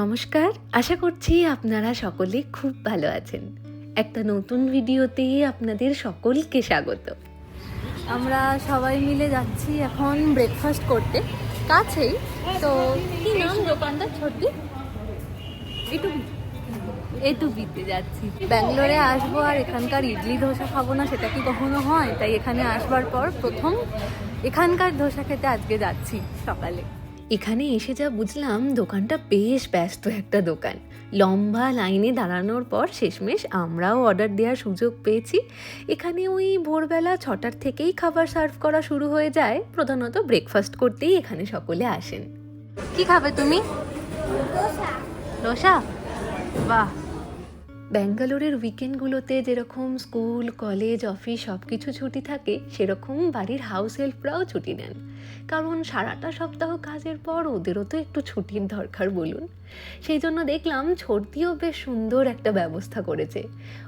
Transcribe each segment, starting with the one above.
নমস্কার আশা করছি আপনারা সকলে খুব ভালো আছেন। একটা নতুন ভিডিওতে আপনাদের সকলকে স্বাগত। আমরা সবাই মিলে যাচ্ছি এখন ব্রেকফাস্ট করতে কাছেই। তো কি নাম? দোকানটা একটু বিতে যাচ্ছি। ব্যাঙ্গালোরে আসব আর এখানকার ইডলি ধোসা খাব না সেটা কি কখনো হয়? তাই এখানে আসবার পর প্রথম এখানকার ধোসা খেতে আজকে যাচ্ছি সকালে। এখানে এসে যা বুঝলাম দোকানটা বেশ ব্যস্ত একটা দোকান। লম্বা লাইনে দাঁড়ানোর পর শেষমেশ আমরাও অর্ডার দেওয়ার সুযোগ পেয়েছি। এখানে ওই ভোরবেলা ছটার থেকেই খাবার সার্ভ করা শুরু হয়ে যায়। প্রধানত ব্রেকফাস্ট করতেই এখানে সকলে আসেন। কি খাবে তুমি? রসা বাহ! ব্যাঙ্গালোরের উইকেন্ডগুলোতে যেরকম স্কুল কলেজ অফিস সব কিছু ছুটি থাকে সেরকম বাড়ির হাউস হেল্পরাও ছুটি নেন। কারণ সারাটা সপ্তাহ কাজের পর ওদেরও তো একটু ছুটির দরকার, বলুন। সেই জন্য দেখলাম ছর্দিও বেশ সুন্দর একটা ব্যবস্থা করেছে।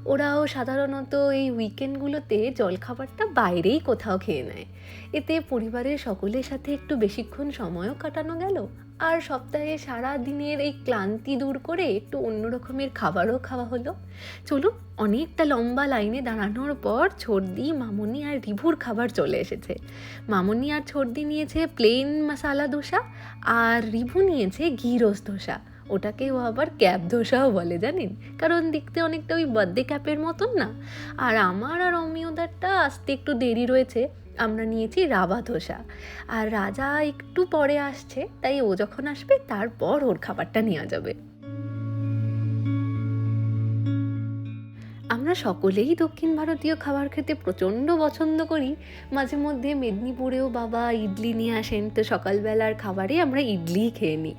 ওরাও সাধারণত এই উইকেন্ডগুলোতে জলখাবারটা বাইরেই কোথাও খেয়ে নেয়। এতে পরিবারের সকলের সাথে একটু বেশিক্ষণ সময়ও কাটানো গেল আর সপ্তাহে সারা দিনের এই ক্লান্তি দূর করে একটু অন্য রকমের খাবারও খাওয়া হলো। চলুন, অনেকটা লম্বা লাইনে দাঁড়ানোর পর ছর্দি মামনি আর রিভুর খাবার চলে এসেছে। মামনি আর ছর্দি নিয়েছে প্লেন মশালা দোসা আর রিভু নিয়েছে ঘি রোস ধোসা ওটাকে ও আবার ক্যাপ ধোসাও বলে, জানেন? কারণ দেখতে অনেকটা ওই বার্থডে ক্যাপের মতন না। আর আমার আর অমিয়দারটা আসতে একটু দেরি রয়েছে। আমরা নিয়েছি রাবা ধোসা। আর রাজা একটু পরে আসছে, তাই ও যখন আসবে তারপর ওর খাবারটা নেওয়া যাবে। আমরা সকলেই দক্ষিণ ভারতীয় খাবার খেতে প্রচণ্ড পছন্দ করি। মাঝে মধ্যে মেদিনীপুরেও বাবা ইডলি নিয়ে আসেন, তো সকালবেলার খাবারে আমরা ইডলি খেয়ে নিই।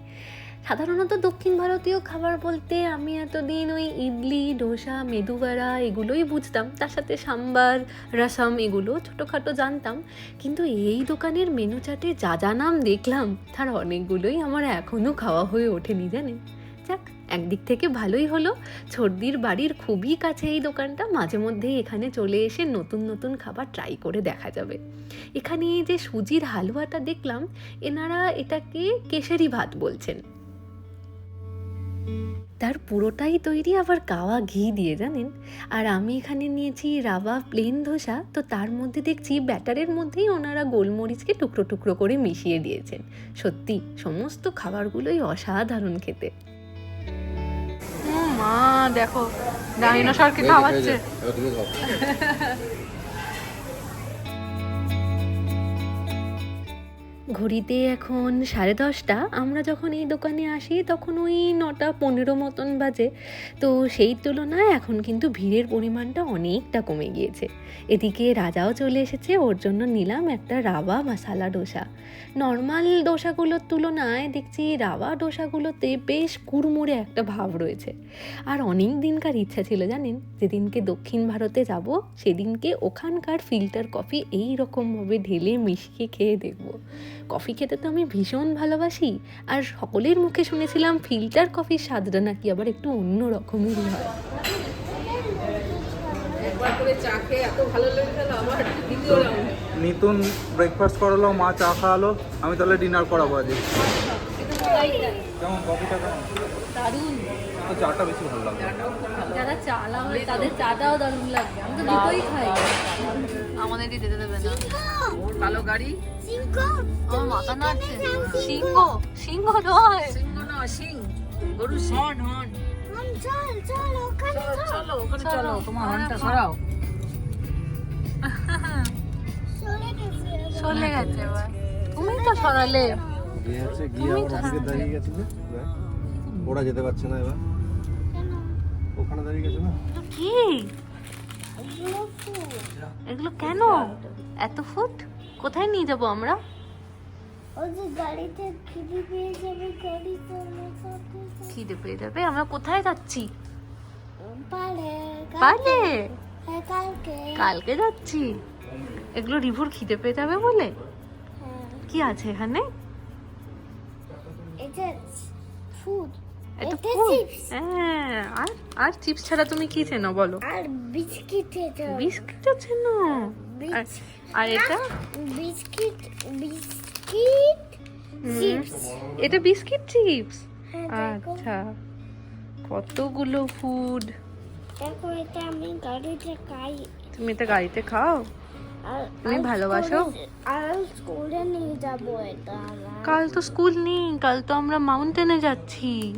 সাধারণত দক্ষিণ ভারতীয় খাবার বলতে আমি এতদিন ওই ইডলি ডোসা মেদুবাড়া এগুলোই বুঝতাম। তার সাথে সাম্বার, রসম এগুলো ছোটোখাটো জানতাম। কিন্তু এই দোকানের মেনু চার্টে যা যা নাম দেখলাম, তার অনেকগুলোই আমার এখনও খাওয়া হয়ে ওঠেনি জানেন। যাক, একদিক থেকে ভালোই হলো। ছর্দির বাড়ির খুবই কাছে এই দোকানটা, মাঝে মধ্যেই এখানে চলে এসে নতুন নতুন খাবার ট্রাই করে দেখা যাবে। এখানে যে সুজির হালুয়াটা দেখলাম, এনারা এটাকে কেশরি ভাত বলছেন। তার পুরোটাই তৈরি আবার কাওয়া ঘি দিয়ে জানেন আর আমি এখানে নিয়েছি রাবা প্লেন ধোসা তো তার মধ্যে দেখছি ব্যাটারের মধ্যেই ওনারা গোলমরিচকে টুকরো টুকরো করে মিশিয়ে দিয়েছেন সত্যি সমস্ত খাবারগুলোই অসাধারণ খেতে মা দেখো ডাইনোসরকে খাওয়াচ্ছে ঘড়িতে এখন সাড়ে দশটা, আমরা যখন এই দোকানে আসি তখন ওই নটা পনেরো মতন বাজে। তো সেই তুলনায় এখন কিন্তু ভিড়ের পরিমাণটা অনেকটা কমে গিয়েছে। এদিকে রাজাও চলে এসেছে, ওর জন্য নিলাম একটা রাবা মশালা ডোসা। নর্মাল ডোসাগুলোর তুলনায় দেখছি রাবা ডোসাগুলোতে বেশ কুড়মুড়ে একটা ভাব রয়েছে। আর অনেক দিনকার ইচ্ছা ছিল জানেন, যেদিনকে দক্ষিণ ভারতে যাব, সেদিনকে ওখানকার ফিল্টার কফি এই রকমভাবে ঢেলে মিশিয়ে খেয়ে দেখব। কফি খেতে তো আমি ভীষণ ভালোবাসি। আর সকলের মুখে শুনেছিলাম ফিল্টার কফির স্বাদটা নাকি আবার একটু অন্য রকমেরই হয়। নিতুন ব্রেকফাস্ট করালো মা চা খাওয়ালো আমি তাহলে ডিনার করাবো আজকে কেমন কফিটা কেমন? দারুণ। তো চাটা বেশি ভালো লাগবে যারা চা লাভার তাদের চাটাও দারুণ লাগে আমি তো দুটোই খাই। আমাদেরকে যেতে দেবে না। কালো গাড়ি? আমার মাথা নাড়ছে। সিংহ! সিংহ। নয়। সিংহ না সিং। গরু হর্ন হর্ন চলো ওখানে চলো তোমার হর্নটা সরাও চলে গেছে এবার। তুমি তো সরালে। গিয়ে গিয়ে দাঁড়িয়ে গেছে ওরা যেতে পারছে না এবার। ওখানে দাঁড়িয়ে গেছে না কি? এগুলো কেন? এত ফুট? কোথায় নিয়ে যাব আমরা? ওই যে গাড়িতে খিদে পেয়ে যাবে আমরা কোথায় যাচ্ছি? পালে হ্যাঁ কালকে। কালকে যাচ্ছি। এগুলো রিভুর খিদে পেয়ে যাবে বলে? হ্যাঁ। কি আছে এখানে? এটা ফুড এটা হ্যাঁ আর আর চিপস ছাড়া তুমি কি চেনো বলো? আর বিস্কিট এটা। বিস্কিট আছে না আর এটা? Biscuit biscuit chips. এটা বিস্কিট চিপস? হ্যাঁ আচ্ছা কতগুলো ফুড? দেখো এটা আমি গাড়িতে খাই। তুমি এটা গাড়িতে খাও? তুমি ভালোবাসো? স্কুলে- আর নিয়ে যাব এটা কাল তো স্কুল নেই কাল তো আমরা মাউন্টেনে যাচ্ছি।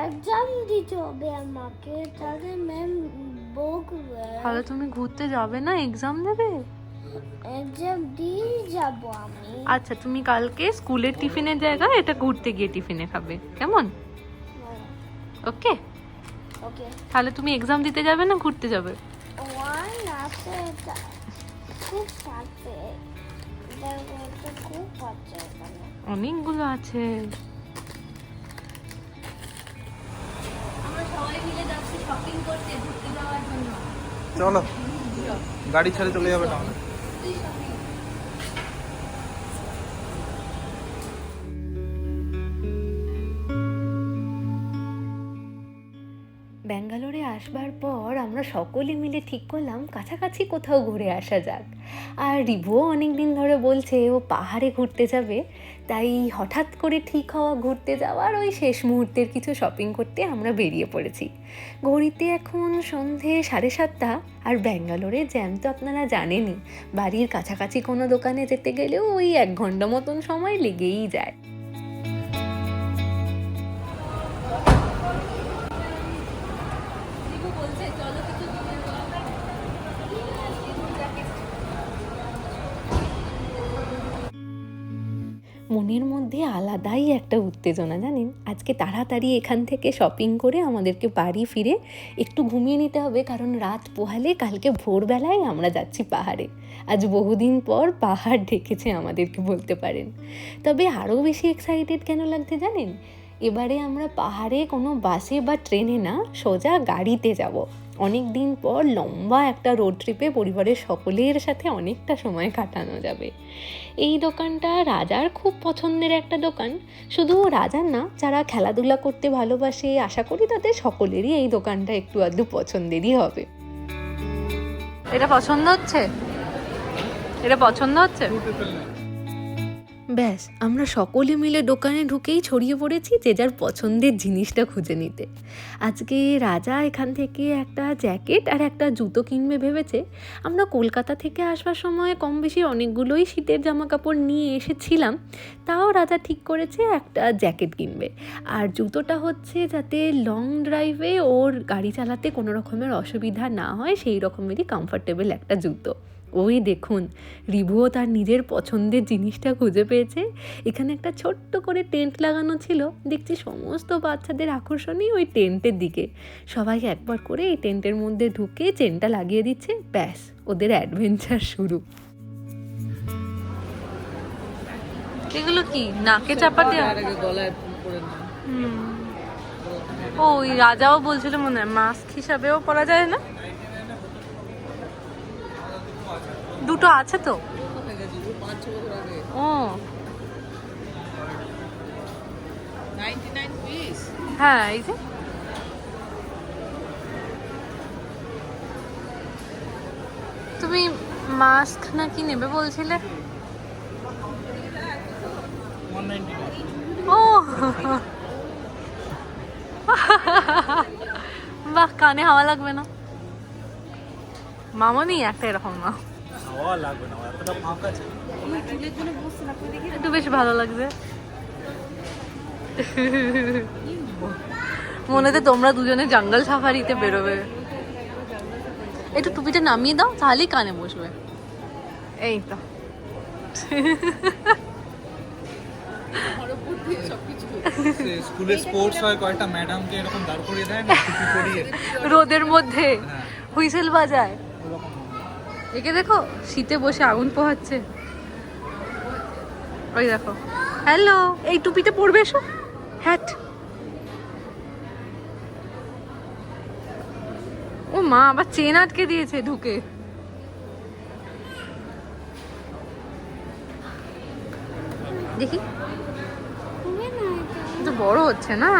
এক্সাম দিতে হবে আমাকে তাহলে ম্যাম বকবে। তাহলে তুমি ঘুরতে যাবে না এক্সাম দেবে? এক্সাম দিয়ে যাব আমি। আচ্ছা তুমি কালকে স্কুলের টিফিনের জায়গায় এটা ঘুরতে গিয়ে টিফিনে খাবে কেমন? ওকে? ওকে। তাহলে তুমি এক্সাম দিতে যাবে না ঘুরতে যাবে? ওয়ান আছে খুব আছে। অনেকগুলো আছে। চলো। গাড়ি ছেড়ে চলে যাবে তাহলে। ব্যাঙ্গালোরে আসবার পর আমরা সকলে মিলে ঠিক করলাম, কাছাকাছি কোথাও ঘুরে আসা যাক। আর রিভুও অনেক দিন ধরে বলছে, ও পাহাড়ে ঘুরতে যাবে। তাই হঠাৎ করে ঠিক হওয়া ঘুরতে যাওয়ার ওই শেষ মুহূর্তের কিছু শপিং করতে আমরা বেরিয়ে পড়েছি। ঘড়িতে এখন সন্ধে সাড়ে সাতটা। আর ব্যাঙ্গালোরে জ্যাম তো আপনারা জানেনই, বাড়ির কাছাকাছি কোনো দোকানে যেতে গেলেও ওই এক ঘণ্টা মতন সময় লেগেই যায়। মনের মধ্যে আলাদাই একটা উত্তেজনা, জানেন? আজকে তাড়াতাড়ি এখান থেকে শপিং করে আমাদেরকে বাড়ি ফিরে একটু ঘুমিয়ে নিতে হবে, কারণ রাত পোহালে কালকে ভোরবেলায় আমরা যাচ্ছি পাহাড়ে। আজ বহুদিন পর পাহাড় ডেকেছে আমাদেরকে বলতে পারেন। তবে আরও বেশি এক্সাইটেড কেন লাগছে জানেন? এবারে আমরা পাহাড়ে কোনো বাসে বা ট্রেনে না সোজা গাড়িতে যাব। অনেক দিন পর লম্বা একটা রোড ট্রিপে পরিবারের সকলের সাথে অনেকটা সময় কাটানো যাবে। এই দোকানটা রাজার খুব পছন্দের একটা দোকান। শুধু রাজার না, যারা খেলাধুলা করতে ভালোবাসে, আশা করি তাদের সকলেরই এই দোকানটা একটু আধটু পছন্দেরই হবে। এটা পছন্দ হচ্ছে? এটা পছন্দ হচ্ছে? ব্যাস, আমরা সকলে মিলে দোকানে ঢুকেই ছড়িয়ে পড়েছি যে যার পছন্দের জিনিসটা খুঁজে নিতে। আজকে রাজা এখান থেকে একটা জ্যাকেট আর একটা জুতো কিনবে ভেবেছে। আমরা কলকাতা থেকে আসবার সময় কম বেশি অনেকগুলোই শীতের জামা কাপড় নিয়ে এসেছিলাম। তাও রাজা ঠিক করেছে একটা জ্যাকেট কিনবে। আর জুতোটা হচ্ছে যাতে লং ড্রাইভে ওর গাড়ি চালাতে কোনো রকমের অসুবিধা না হয়, সেই রকমেরই কমফর্টেবল একটা জুতো। ওই দেখুন রিভুও তার নিজের পছন্দের জিনিসটা খুঁজে পেয়েছে। এখানে একটা ছোট্ট করে টেন্ট লাগানো ছিল। দেখছি সমস্ত বাচ্চাদের আকর্ষণই ওই টেন্টের দিকে। সবাই একবার করে এই টেন্টের মধ্যে ঢুকে চেনটা লাগিয়ে দিচ্ছে। ব্যাস ওদের অ্যাডভেঞ্চার শুরু। এগুলো কি? নাকে চাপা দেওয়া ও ওই রাজাও বলছিল মনে হয় মাস্ক হিসাবেও পরা যায় না? দুটো আছে তো? ও। হ্যাঁ এই যে। তুমি মাস্ক নাকি নেবে বলছিলে? ও। বাহ, কানে হাওয়া লাগবে না। মামনি, একটা এরকম না। হাওয়া লাগবে না এতটা ফাঁকা আছে একটু বেশ ভালো লাগছে মনে হচ্ছে তোমরা দুজনে জঙ্গল সাফারিতে বেরোবে। একটু টুপিটা নামিয়ে দাও তাহলেই কানে বসবে। এই তো। স্কুলে স্পোর্টস হয় কয়েকটা ম্যাডামকে এরকম দাঁড় করিয়ে দেয় না রোদের মধ্যে। হ্যাঁ। হুইসেল বাজায়। একে দেখো শীতে বসে আগুন পোহাচ্ছে। ওই দেখো। হ্যালো এই টুপিটা পরবে এসো। হ্যাট ও মা আবার চেন আটকে দিয়েছে ঢুকে। দেখি। এটা বড় হচ্ছে না?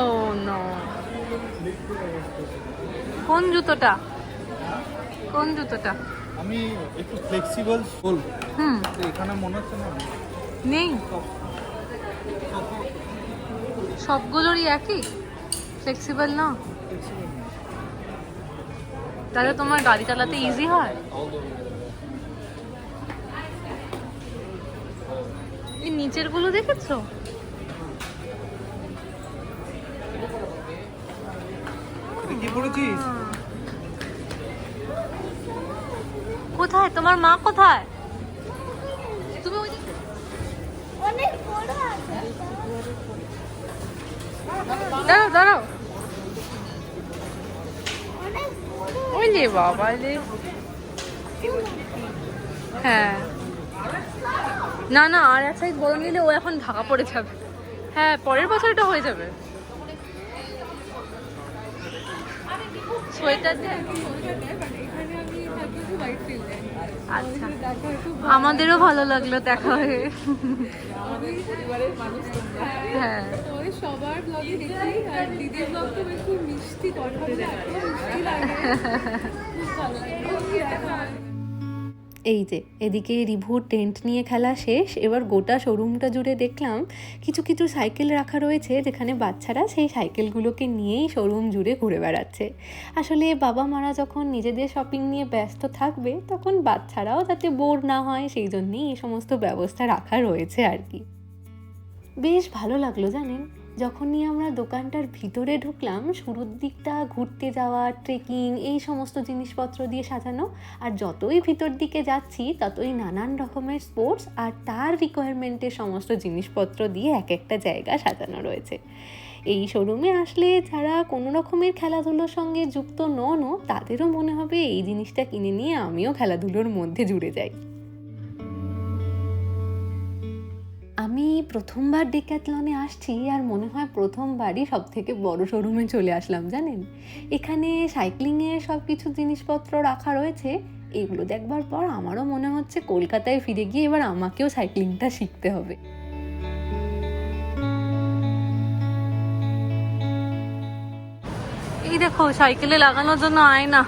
ও নো কোন জুতোটা? কোন জুতোটা? আমি একটু ফ্লেক্সিবল বল হুম। এখানে মনে হচ্ছে না নেই? সবগুলোরই একই? ফ্লেক্সিবল না? তাহলে তোমার গাড়ি চালাতে ইজি হয়? এই নিচেরগুলো দেখেছ কি পড়েছিস কোথায়? তোমার মা কোথায়? তুমি ওই অনেক বড় আছে। দাঁড়াও দাঁড়াও। ওই বাবা রে। হ্যাঁ। না না আর এক সাইজ বড় নিলে ও এখন ঢাকা পড়ে যাবে। হ্যাঁ পরের বছর এটা হয়ে যাবে। সোয়েটার দিয়ে আচ্ছা। আমাদেরও ভালো লাগল দেখা হয়ে। হ্যাঁ। সবার ব্লগে দেখি আর দিদির ব্লগ তো বেশি মিষ্টি কথা খুব ভালো এই যে, এদিকে রিভুর টেন্ট নিয়ে খেলা শেষ, এবার গোটা শোরুমটা জুড়ে দেখলাম কিছু কিছু সাইকেল রাখা রয়েছে যেখানে বাচ্চারা সেই সাইকেলগুলোকে নিয়েই শোরুম জুড়ে ঘুরে বেড়াচ্ছে। আসলে বাবা মারা যখন নিজেদের শপিং নিয়ে ব্যস্ত থাকবে, তখন বাচ্চারাও যাতে বোর না হয়, সেই জন্যেই এই সমস্ত ব্যবস্থা রাখা রয়েছে আর কি। বেশ ভালো লাগল জানেন? যখনই আমরা দোকানটার ভিতরে ঢুকলাম, শুরুর দিকটা ঘুরতে যাওয়া ট্রেকিং এই সমস্ত জিনিসপত্র দিয়ে সাজানো, আর যতই ভিতর দিকে যাচ্ছি, ততই নানান রকমের স্পোর্টস আর তার রিকোয়ারমেন্টের সমস্ত জিনিসপত্র দিয়ে এক একটা জায়গা সাজানো রয়েছে। এই শোরুমে আসলে যারা কোনো রকমের খেলাধুলোর সঙ্গে যুক্ত ননও তাদেরও মনে হবে এই জিনিসটা কিনে নিয়ে আমিও খেলাধুলোর মধ্যে জুড়ে যাই। আমি প্রথমবার ডেক্যাথলনে আসছি আর মনে হয় প্রথমবারই সব থেকে বড় শোরুমে চলে আসলাম জানেন? এখানে সাইক্লিংয়ের সব কিছু জিনিসপত্র রাখা রয়েছে। এগুলো দেখবার পর আমারও মনে হচ্ছে কলকাতায় ফিরে গিয়ে এবার আমাকেও সাইক্লিংটা শিখতে হবে। এই দেখো সাইকেলে লাগানোর জন্য আয়না।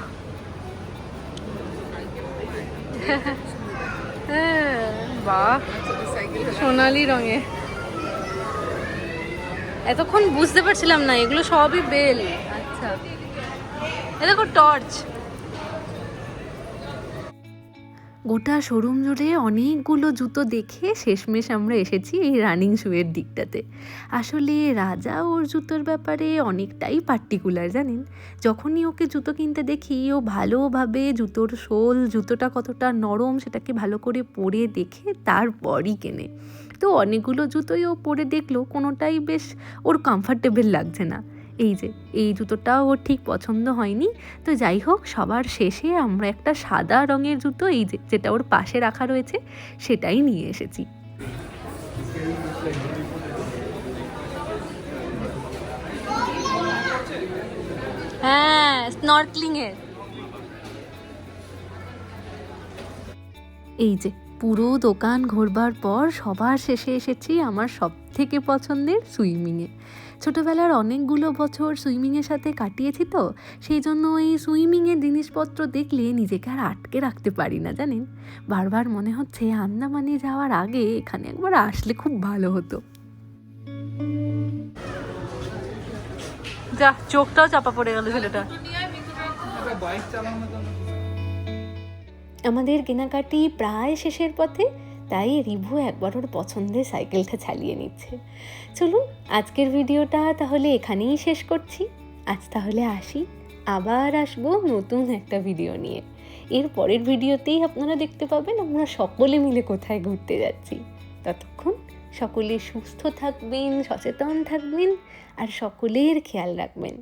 হ্যাঁ, বাহ। সোনালি রঙে। এতক্ষণ বুঝতে পারছিলাম না এগুলো সবই বেল। আচ্ছা। এ দেখো টর্চ। গোটা শোরুম জুড়ে অনেকগুলো জুতো দেখে শেষমেশ আমরা এসেছি এই রানিং শুয়ের দিকটাতে। আসলে রাজা ওর জুতোর ব্যাপারে অনেকটাই পার্টিকুলার জানেন? যখনই ওকে জুতো কিনতে দেখি, ও ভালোভাবে জুতোর শোল জুতোটা কতটা নরম সেটাকে ভালো করে পরে দেখে তারপরই কেনে। তো অনেকগুলো জুতোই ও পরে দেখল, কোনোটাই বেশ ওর কমফর্টেবল লাগছে না। এই যে এই জুতোটাও ওর ঠিক পছন্দ হয়নি। তো যাই হোক সবার শেষে আমরা একটা সাদা রঙের জুতো এই যে যেটা ওর পাশে রাখা রয়েছে সেটাই নিয়ে এসেছি। হ্যাঁ স্নর্কলিং এর। এই যে পুরো দোকান ঘোরবার পর সবার শেষে এসেছি আমার সব থেকে পছন্দের সুইমিংয়ে। ছোটোবেলার অনেকগুলো বছর সুইমিংয়ের সাথে কাটিয়েছি তো, সেই জন্য এই সুইমিংয়ের জিনিসপত্র দেখলে নিজেকে আর আটকে রাখতে পারি না, জানেন? বারবার মনে হচ্ছে আন্দামানে যাওয়ার আগে এখানে একবার আসলে খুব ভালো হতো। যা, চোখটাও চাপা পড়ে গেল ছেলেটা জন্য আমাদের কেনাকাটি প্রায় শেষের পথে, তাই রিভু একবার ওর পছন্দের সাইকেলটা চালিয়ে নিচ্ছে। চলুন, আজকের ভিডিওটা তাহলে এখানেই শেষ করছি। আজ তাহলে আসি, আবার আসব নতুন একটা ভিডিও নিয়ে। এর পরের ভিডিওতেই আপনারা দেখতে পাবেন, আমরা সকলে মিলে কোথায় ঘুরতে যাচ্ছি। ততক্ষণ সকলে সুস্থ থাকবেন, সচেতন থাকবেন, আর সকলের খেয়াল রাখবেন।